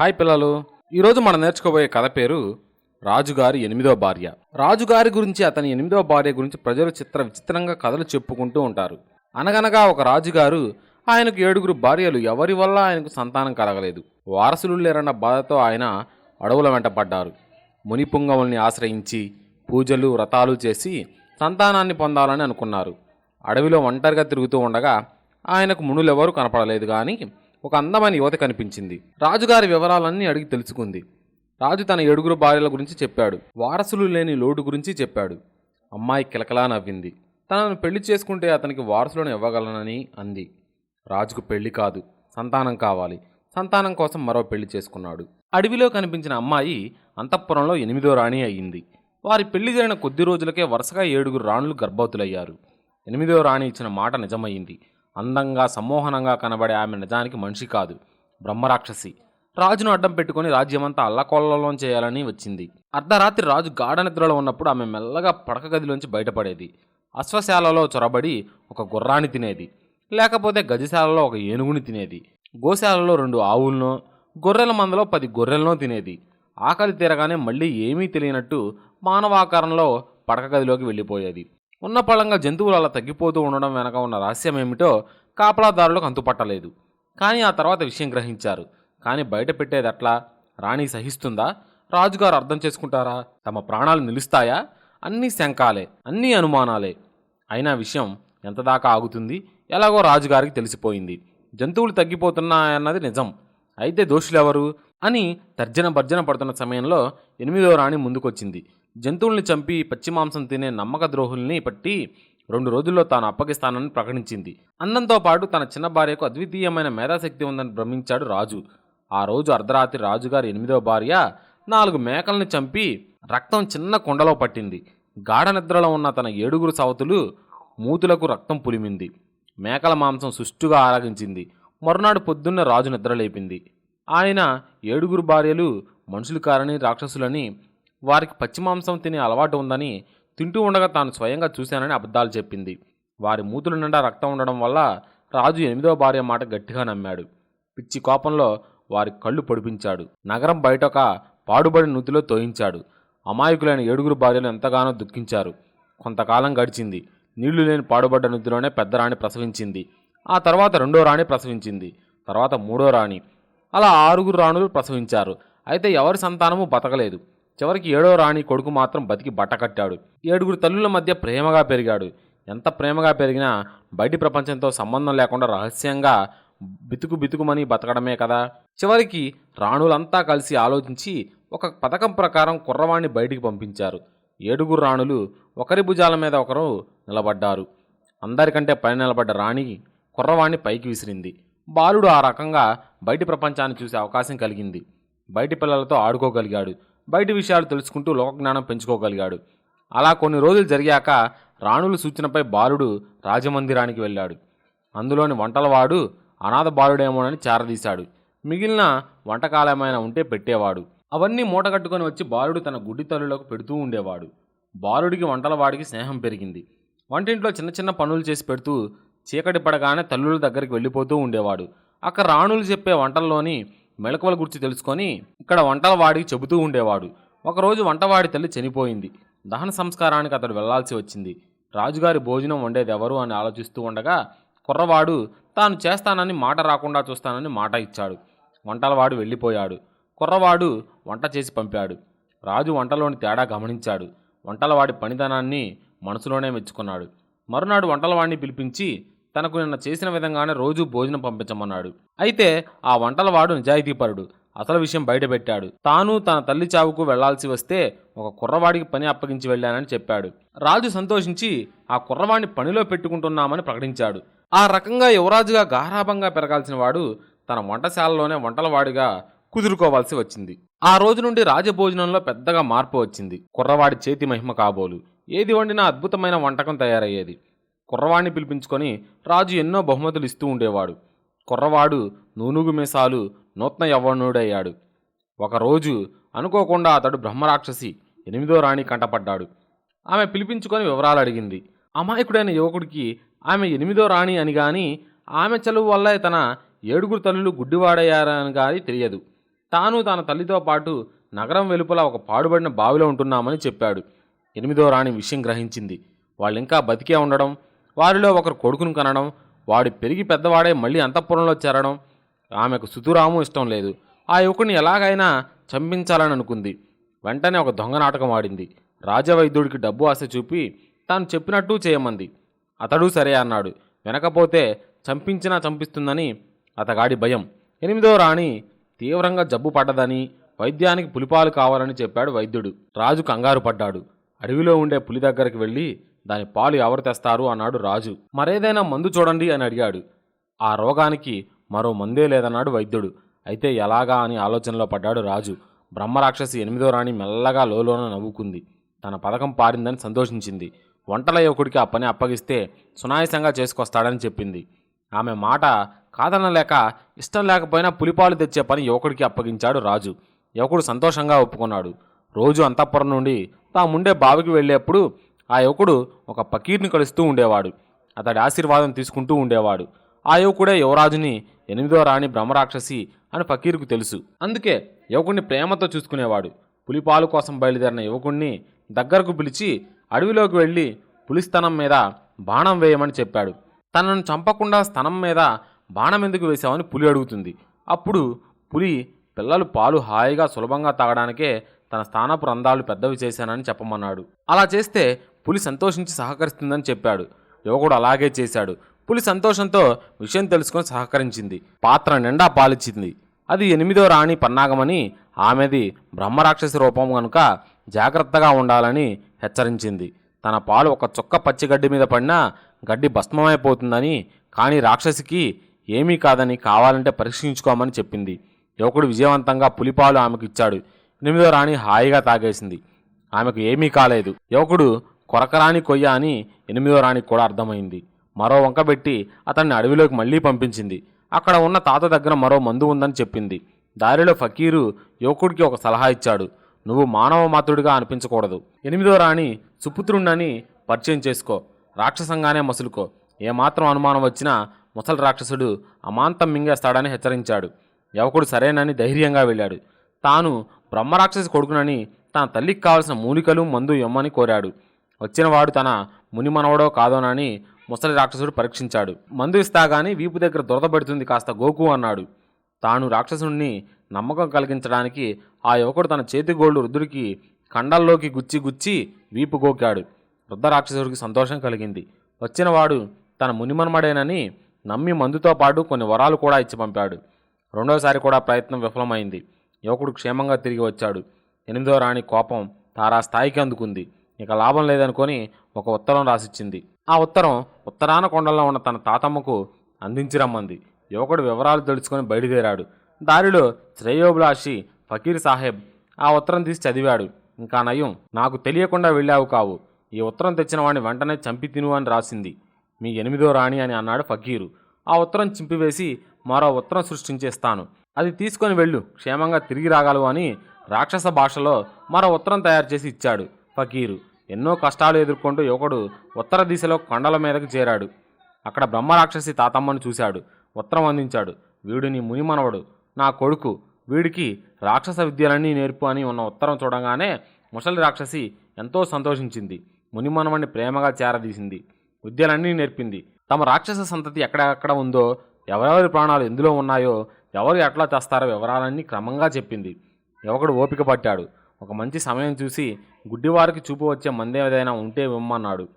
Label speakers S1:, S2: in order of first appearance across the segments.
S1: Hi పిల్లలు. ఈరోజు మనం నేర్చుకోబోయే కథ పేరు రాజుగారి ఎనిమిదో భార్య. రాజుగారి గురించి అతని ఎనిమిదో భార్య గురించి ప్రజలు చిత్ర విచిత్రంగా కథలు చెప్పుకుంటూ ఉంటారు. అనగనగా ఒక రాజుగారు ఆయనకు ఏడుగురు భార్యలు ఎవరి వల్ల ఆయనకు సంతానం కలగలేదు. వారసులు లేరన్న బాధతో ఆయన అడవుల వెంట పడ్డారు. మునిపుంగముల్ని ఆశ్రయించి పూజలు వ్రతాలు చేసి సంతానాన్ని పొందాలని అనుకున్నారు. అడవిలో ఒంటరిగా తిరుగుతూ ఉండగా ఆయనకు మునులెవరూ కనపడలేదు కానీ ఒక అందమైన యువత కనిపించింది. రాజుగారి వివరాలన్నీ అడిగి తెలుసుకుంది. రాజు తన ఏడుగురు భార్యల గురించి చెప్పాడు. వారసులు లేని లోటు గురించి చెప్పాడు. అమ్మాయి కిలకలా నవ్వింది. తనను పెళ్ళి చేసుకుంటే అతనికి వారసులను ఇవ్వగలనని అంది. రాజుకు పెళ్ళి కాదు సంతానం కావాలి. సంతానం కోసం మరో పెళ్ళి చేసుకున్నాడు. అడవిలో కనిపించిన అమ్మాయి అంతఃపురంలో ఎనిమిదో రాణి అయ్యింది వారి పెళ్ళి జరిగిన కొద్ది రోజులకే వరుసగా ఏడుగురు రాణులు గర్భవతులయ్యారు. ఎనిమిదో రాణి ఇచ్చిన మాట నిజమయ్యింది. అందంగా సమ్మోహనంగా కనబడే ఆమె నిజానికి మనిషి కాదు. బ్రహ్మరాక్షసి. రాజును అడ్డం పెట్టుకుని రాజ్యమంతా అల్లకొల్లలో చేయాలని వచ్చింది. అర్ధరాత్రి రాజు గాఢ నిద్రలో ఉన్నప్పుడు ఆమె మెల్లగా పడక గదిలోంచి బయటపడేది. అశ్వశాలలో చొరబడి ఒక గుర్రాన్ని తినేది. లేకపోతే గజశాలలో ఒక ఏనుగుని తినేది. గోశాలలో రెండు ఆవులను గొర్రెల మందలో పది గొర్రెలను తినేది. ఆకలి తీరగానే మళ్ళీ ఏమీ తెలియనట్టు మానవాకారంలో పడక గదిలోకి వెళ్ళిపోయేది. ఉన్న పళంగా జంతువులు అలా తగ్గిపోతూ ఉండడం వెనక ఉన్న రహస్యం ఏమిటో కాపలాదారులకు అంతుపట్టలేదు. కానీ ఆ తర్వాత విషయం గ్రహించారు. కానీ బయట పెట్టేది అట్లా రాణి సహిస్తుందా? రాజుగారు అర్థం చేసుకుంటారా? తమ ప్రాణాలు నిలుస్తాయా? అన్నీ శంకాలే అన్నీ అనుమానాలే. అయినా విషయం ఎంత దాకా ఆగుతుంది? ఎలాగో రాజుగారికి తెలిసిపోయింది. జంతువులు తగ్గిపోతున్నాయన్నది నిజం. అయితే దోషులెవరు? అని తర్జన భర్జన పడుతున్న సమయంలో ఎనిమిదో రాణి ముందుకొచ్చింది. జంతువుల్ని చంపి పచ్చి మాంసం తినే నమ్మక ద్రోహుల్ని పట్టి రెండు రోజుల్లో తాను అప్పగిస్తానని ప్రకటించింది. అందంతో పాటు తన చిన్న భార్యకు అద్వితీయమైన మేధాశక్తి ఉందని భ్రమించాడు రాజు. ఆ రోజు అర్ధరాత్రి రాజుగారి ఎనిమిదో భార్య నాలుగు మేకల్ని చంపి రక్తం చిన్న కుండలో పట్టింది. గాఢ నిద్రలో ఉన్న తన ఏడుగురు సవతులు మూతులకు రక్తం పులిమింది. మేకల మాంసం సుష్టుగా ఆరగించింది. మరునాడు పొద్దున్న రాజు నిద్రలేపింది. ఆయన ఏడుగురు భార్యలు మనుషులు కారని రాక్షసులని వారికి పచ్చి మాంసం తినే అలవాటు ఉందని తింటూ ఉండగా తాను స్వయంగా చూశానని అబద్ధాలు చెప్పింది. వారి మూతుల నిండా రక్తం ఉండడం వల్ల రాజు ఎనిమిదో భార్య మాట గట్టిగా నమ్మాడు. పిచ్చి కోపంలో వారి కళ్ళు పొడిపించాడు. నగరం బయటొక పాడుబడి నూతిలో తోయించాడు. అమాయకులైన ఏడుగురు భార్యలు ఎంతగానో దుఃఖించారు. కొంతకాలం గడిచింది. నీళ్ళు లేని పాడుబడ్డ నుద్దులోనే పెద్ద రాణి ప్రసవించింది. ఆ తర్వాత రెండో రాణి ప్రసవించింది. తర్వాత మూడో రాణి. అలా ఆరుగురు రాణులు ప్రసవించారు. అయితే ఎవరి సంతానము బతకలేదు. చివరికి ఏడో రాణి కొడుకు మాత్రం బతికి బట్టకట్టాడు ఏడుగురు తల్లుల మధ్య ప్రేమగా పెరిగాడు. ఎంత ప్రేమగా పెరిగినా బయటి ప్రపంచంతో సంబంధం లేకుండా రహస్యంగా బితుకు బితుకుమని బతకడమే కదా. చివరికి రాణులంతా కలిసి ఆలోచించి ఒక పథకం ప్రకారం కుర్రవాణ్ణి బయటికి పంపించారు. ఏడుగురు రాణులు ఒకరి భుజాల మీద ఒకరు నిలబడ్డారు. అందరికంటే పైన నిలబడ్డ రాణి కుర్రవాణ్ణి పైకి విసిరింది. బాలుడు ఆ రకంగా బయటి ప్రపంచాన్ని చూసే అవకాశం కలిగింది. బయటి పిల్లలతో ఆడుకోగలిగాడు. బయటి విషయాలు తెలుసుకుంటూ లోకజ్ఞానం పెంచుకోగలిగాడు. అలా కొన్ని రోజులు జరిగాక రాణుల సూచనపై బాలుడు రాజమందిరానికి వెళ్ళాడు. అందులోని వంటలవాడు అనాథ బాలుడేమోనని చేరదీశాడు. మిగిలిన వంటకాలమైనా ఉంటే పెట్టేవాడు. అవన్నీ మూటగట్టుకొని వచ్చి బాలుడు తన గుడ్డి తల్లులకు పెడుతూ ఉండేవాడు. బాలుడికి వంటలవాడికి స్నేహం పెరిగింది. వంటింట్లో చిన్న చిన్న పనులు చేసి పెడుతూ చీకటి పడగానే తల్లుల దగ్గరికి వెళ్ళిపోతూ ఉండేవాడు. అక్కడ రాణులు చెప్పే వంటల్లోని మెలకువల గురించి తెలుసుకొని ఇక్కడ వంటల వాడికి చెబుతూ ఉండేవాడు. ఒకరోజు వంటవాడి తల్లి చనిపోయింది. దహన సంస్కారానికి అతడు వెళ్ళాల్సి వచ్చింది. రాజుగారి భోజనం వండేది ఎవరు అని ఆలోచిస్తూ ఉండగా కుర్రవాడు తాను చేస్తానని మాట రాకుండా చూస్తానని మాట ఇచ్చాడు. వంటలవాడు వెళ్ళిపోయాడు. కుర్రవాడు వంట చేసి పంపాడు. రాజు వంటలోని తేడా గమనించాడు. వంటలవాడి పనితనాన్ని మనసులోనే మెచ్చుకున్నాడు. మరునాడు వంటలవాడిని పిలిపించి తనకు నిన్న చేసిన విధంగానే రోజు భోజనం పంపించమన్నాడు. అయితే ఆ వంటలవాడు నిజాయితీపరుడు. అసలు విషయం బయటపెట్టాడు. తాను తన తల్లి చావుకు వెళ్ళాల్సి వస్తే ఒక కుర్రవాడికి పని అప్పగించి వెళ్ళానని చెప్పాడు. రాజు సంతోషించి ఆ కుర్రవాడిని పనిలో పెట్టుకుంటున్నామని ప్రకటించాడు. ఆ రకంగా యువరాజుగా గారాభంగా పెరగాల్సిన వాడు తన వంటశాలలోనే వంటలవాడిగా కుదురుకోవాల్సి వచ్చింది. ఆ రోజు నుండి రాజభోజనంలో పెద్దగా మార్పు వచ్చింది. కుర్రవాడి చేతి మహిమ కాబోలు. ఏది వండినా అద్భుతమైన వంటకం తయారయ్యేది. కుర్రవాడిని పిలిపించుకొని రాజు ఎన్నో బహుమతులు ఇస్తూ ఉండేవాడు. కుర్రవాడు నూనుగు మీసాలు నూతన యవ్వనుడయ్యాడు. ఒకరోజు అనుకోకుండా అతడు బ్రహ్మరాక్షసి ఎనిమిదో రాణి కంటపడ్డాడు. ఆమె పిలిపించుకొని వివరాలు అడిగింది అమాయకుడైన యువకుడికి ఆమె ఎనిమిదో రాణి అని గాని ఆమె చలువు వల్లే తన ఏడుగురు తల్లులు గుడ్డివాడయ్యారని గాని తెలియదు. తాను తన తల్లితో పాటు నగరం వెలుపల ఒక పాడుబడిన బావిలో ఉంటున్నామని చెప్పాడు. ఎనిమిదో రాణి విషయం గ్రహించింది. వాళ్ళు ఇంకా బతికే ఉండడం వారిలో ఒకరు కొడుకును కనడం వాడు పెరిగి పెద్దవాడే మళ్ళీ అంతఃపురంలో చేరడం ఆమెకు సుతురాము ఇష్టం లేదు. ఆ యువకుని ఎలాగైనా చంపించాలని అనుకుంది. వెంటనే ఒక దొంగ నాటకం ఆడింది. రాజవైద్యుడికి డబ్బు ఆశ చూపి తాను చెప్పినట్టు చేయమంది. అతడు సరే అన్నాడు. వెనకపోతే చంపించినా చంపిస్తుందని అతగాడి భయం. ఎనిమిదో రాణి తీవ్రంగా జబ్బు పడ్డదని వైద్యానికి పులిపాలు కావాలని చెప్పాడు వైద్యుడు. రాజు కంగారు పడ్డాడు. అడవిలో ఉండే పులి దగ్గరికి వెళ్ళి దాని పాలు ఎవరు తెస్తారు అన్నాడు రాజు. మరేదైనా మందు చూడండి అని అడిగాడు. ఆ రోగానికి మరో మందే లేదన్నాడు వైద్యుడు. అయితే ఎలాగా అని ఆలోచనలో పడ్డాడు రాజు. బ్రహ్మరాక్షసి ఎనిమిదో రాణి మెల్లగా లోలోన నవ్వుకుంది. తన పథకం పారిందని సంతోషించింది. వంటల యువకుడికి ఆ పని అప్పగిస్తే సునాయసంగా చేసుకొస్తాడని చెప్పింది. ఆమె మాట కాదనలేక ఇష్టం లేకపోయినా పులిపాలు తెచ్చే పని యువకుడికి అప్పగించాడు రాజు. యువకుడు సంతోషంగా ఒప్పుకున్నాడు. రోజు అంతఃపురం నుండి తాముండే బావికి వెళ్ళేప్పుడు ఆ యువకుడు ఒక పకీర్ని కలుస్తూ ఉండేవాడు. అతడి ఆశీర్వాదం తీసుకుంటూ ఉండేవాడు. ఆ యువకుడే యువరాజుని ఎనిమిదో రాణి బ్రహ్మరాక్షసి అని ఫకీర్కు తెలుసు. అందుకే యువకుడిని ప్రేమతో చూసుకునేవాడు. పులిపాలు కోసం బయలుదేరిన యువకుణ్ణి దగ్గరకు పిలిచి అడవిలోకి వెళ్ళి పులిస్తనం మీద బాణం వేయమని చెప్పాడు. తనను చంపకుండా స్తనం మీద బాణం ఎందుకు వేశావని పులి అడుగుతుంది. అప్పుడు పులి పిల్లలు పాలు హాయిగా సులభంగా తాగడానికే తన స్థానపు రంధ్రాలు పెద్దవి చేశానని చెప్పమన్నాడు. అలా చేస్తే పులి సంతోషించి సహకరిస్తుందని చెప్పాడు. యువకుడు అలాగే చేశాడు. పులి సంతోషంతో విషయం తెలుసుకొని సహకరించింది. పాత్ర నిండా పాలిచ్చింది. అది ఎనిమిదో రాణి పన్నాగమని ఆమెది బ్రహ్మరాక్షసి రూపం కనుక జాగ్రత్తగా ఉండాలని హెచ్చరించింది. తన పాలు ఒక చుక్క పచ్చిగడ్డి మీద పడినా గడ్డి భస్మమైపోతుందని కానీ రాక్షసికి ఏమీ కాదని కావాలంటే పరీక్షించుకోమని చెప్పింది. యువకుడు విజయవంతంగా పులిపాలు ఆమెకు ఇచ్చాడు ఎనిమిదో రాణి హాయిగా తాగేసింది. ఆమెకు ఏమీ కాలేదు. యువకుడు కొరకరాని కొయ్య అని ఎనిమిదో రాణికి కూడా అర్థమైంది. మరో వంక పెట్టి అతన్ని అడవిలోకి మళ్ళీ పంపించింది. అక్కడ ఉన్న తాత దగ్గర మరో మందు ఉందని చెప్పింది. దారిలో ఫకీరు యువకుడికి ఒక సలహా ఇచ్చాడు. నువ్వు మానవ మాతృడిగా అనిపించకూడదు. ఎనిమిదో రాణి సుపుత్రుణ్ణని పరిచయం చేసుకో. రాక్షసంగానే మసులుకో. ఏమాత్రం అనుమానం వచ్చినా ముసలి రాక్షసుడు అమాంతం మింగేస్తాడని హెచ్చరించాడు. యువకుడు సరేనని ధైర్యంగా వెళ్ళాడు. తాను బ్రహ్మరాక్షసి కొడుకునని తన తల్లికి కావలసిన మూలికలు మందు ఇమ్మని కోరాడు. వచ్చినవాడు తన మునిమనవడో కాదోనని ముసలి రాక్షసుడు పరీక్షించాడు. మందు ఇస్తా గాని వీపు దగ్గర దురదపడుతుంది కాస్త గోకు అన్నాడు. తాను రాక్షసుణ్ణి నమ్మకం కలిగించడానికి ఆ యువకుడు తన చేతి గోళ్ళు రుద్రుడికి కండల్లోకి గుచ్చి గుచ్చి వీపు గోకాడు. వృద్ధ రాక్షసుడికి సంతోషం కలిగింది. వచ్చినవాడు తన మునిమన్మడేనని నమ్మి మందుతో పాటు కొన్ని వరాలు కూడా ఇచ్చి పంపాడు. రెండోసారి కూడా ప్రయత్నం విఫలమైంది. యువకుడు క్షేమంగా తిరిగి వచ్చాడు. ఎనిమిదో రాణి కోపం తారా స్థాయికి అందుకుంది. ఇక లాభం లేదనుకొని ఒక ఉత్తరం రాసిచ్చింది. ఆ ఉత్తరం ఉత్తరాన కొండల్లో ఉన్న తన తాతమ్మకు అందించి రమ్మంది. యువకుడు వివరాలు తెలుసుకొని బయలుదేరాడు. దారిలో శ్రేయోభిలాషి ఫకీర్ సాహెబ్ ఆ ఉత్తరం తీసి చదివాడు. ఇంకా నయం నాకు తెలియకుండా వెళ్ళావు కావు. ఈ ఉత్తరం తెచ్చిన వాడిని వెంటనే చంపి తిను అని రాసింది. మీ ఎనిమిదో రాణి అని అన్నాడు ఫకీరు. ఆ ఉత్తరం చింపివేసి మరో ఉత్తరం సృష్టించేస్తాను. అది తీసుకొని వెళ్ళు క్షేమంగా తిరిగి రాగలవు అని రాక్షస భాషలో మరో ఉత్తరం తయారు చేసి ఇచ్చాడు ఫకీరు. ఎన్నో కష్టాలు ఎదుర్కొంటూ యువకుడు ఉత్తర దిశలో కొండల మీదకు చేరాడు. అక్కడ బ్రహ్మరాక్షసి తాతమ్మను చూశాడు. ఉత్తరం అందించాడు వీడు నీ మునిమనవడు నా కొడుకు. వీడికి రాక్షస విద్యలన్నీ నేర్పు అని ఉన్న ఉత్తరం చూడగానే ముసలి రాక్షసి ఎంతో సంతోషించింది. మునిమనవణ్ణి ప్రేమగా చేరదీసింది. విద్యలన్నీ నేర్పింది. తమ రాక్షస సంతతి ఎక్కడెక్కడ ఉందో ఎవరెవరి ప్రాణాలు ఎందులో ఉన్నాయో ఎవరు ఎట్లా చేస్తారో వివరాలన్నీ క్రమంగా చెప్పింది. యువకుడు ఓపిక పట్టాడు. ఒక మంచి సమయం చూసి గుడ్డివారికి చూపు వచ్చే మంది ఏదైనా ఉంటే ఇమ్మన్నాడు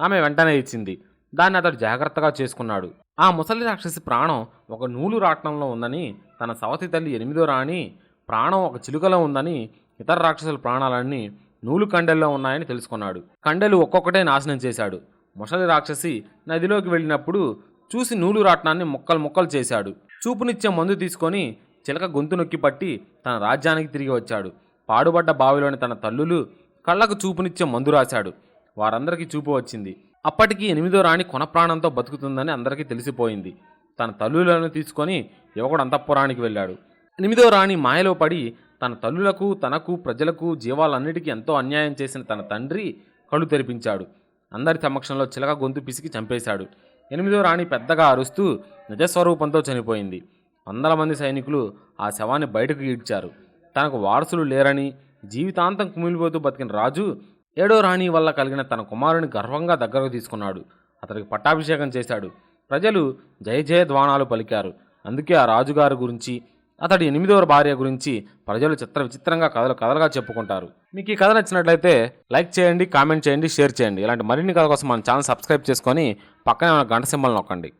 S1: ఆమె వెంటనే ఇచ్చింది. దాన్ని అతడు జాగ్రత్తగా చేసుకున్నాడు. ఆ ముసలి రాక్షసి ప్రాణం ఒక నూలు రాట్నంలో ఉందని తన సవతి తల్లి ఎనిమిదో రాణి ప్రాణం ఒక చిలుకలో ఉందని ఇతర రాక్షసుల ప్రాణాలన్నీ నూలు కండెల్లో ఉన్నాయని తెలుసుకున్నాడు. కండెలు ఒక్కొక్కటే నాశనం చేశాడు. ముసలి రాక్షసి నదిలోకి వెళ్ళినప్పుడు చూసి నూలు రాట్నాన్ని ముక్కలు ముక్కలు చేశాడు. చూపునిచ్చే మందు తీసుకొని చిలక గొంతు నొక్కి పట్టి తన రాజ్యానికి తిరిగి వచ్చాడు. పాడుబడ్డ బావిలోని తన తల్లులు కళ్ళకు చూపునిచ్చే మందు రాశాడు. వారందరికీ చూపు వచ్చింది. అప్పటికి ఎనిమిదో రాణి కొన ప్రాణంతో బతుకుతుందని అందరికీ తెలిసిపోయింది. తన తల్లులను తీసుకొని యువకుడు అంతఃపురానికి వెళ్ళాడు. ఎనిమిదో రాణి మాయలో పడి తన తల్లులకు తనకు ప్రజలకు జీవాలన్నిటికీ ఎంతో అన్యాయం చేసిన తన తండ్రి కళ్ళు తెరిపించాడు. అందరి సమక్షంలో చిలక గొంతు పిసికి చంపేశాడు. ఎనిమిదో రాణి పెద్దగా అరుస్తూ నిజస్వరూపంతో చనిపోయింది. వందల మంది సైనికులు ఆ శవాన్ని బయటకు ఈడ్చారు. తనకు వారసులు లేరని జీవితాంతం కుమిలిపోతూ బతికిన రాజు ఏడో రాణి వల్ల కలిగిన తన కుమారుని గర్వంగా దగ్గరకు తీసుకున్నాడు. అతడికి పట్టాభిషేకం చేశాడు. ప్రజలు జయ జయ ధ్వానాలు పలికారు. అందుకే ఆ రాజుగారి గురించి అతడి ఎనిమిదవ భార్య గురించి ప్రజలు చిత్ర విచిత్రంగా కథలు కథలుగా చెప్పుకుంటారు. మీకు ఈ కథ నచ్చినట్లయితే లైక్ చేయండి కామెంట్ చేయండి షేర్ చేయండి. ఇలాంటి మరిన్ని కథ కోసం మన ఛానల్ సబ్స్క్రైబ్ చేసుకొని పక్కనే ఉన్న గంట సింబల్ నొక్కండి.